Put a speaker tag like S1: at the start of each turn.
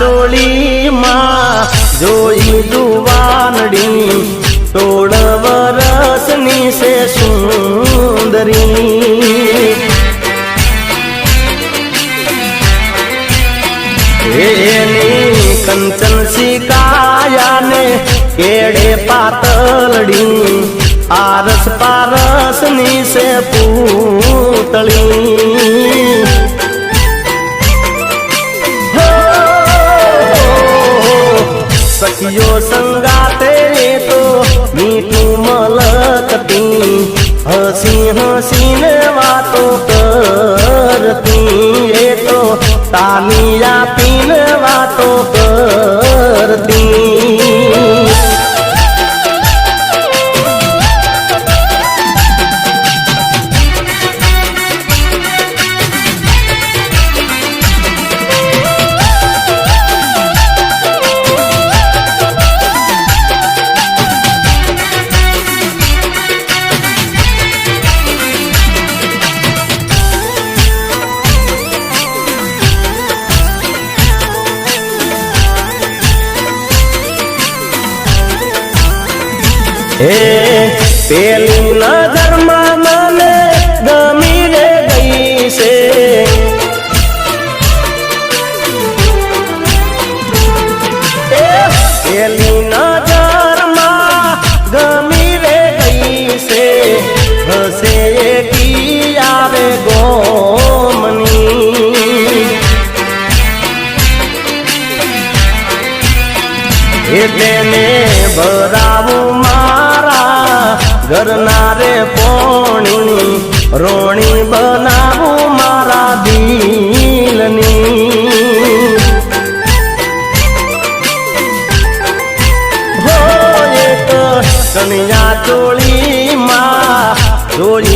S1: ચોળીમાં જોઈ દુવાનડી સોળ વરસની છે સુંદરી એની કંચન શિકાયાને કેડે પાતળડી આરસ પારસની છે પૂતળી સખીઓ સંગાતે તો મીઠું મલકતી હસી હસીને વાતો કરતી એ તો તાલી હે પેલી નજરમાં એટલે ને ભરાવું મારા ઘરના રે પોણી રોણી બનાવું મારા દિલની. કન્યા ચોળીમાં ચોળી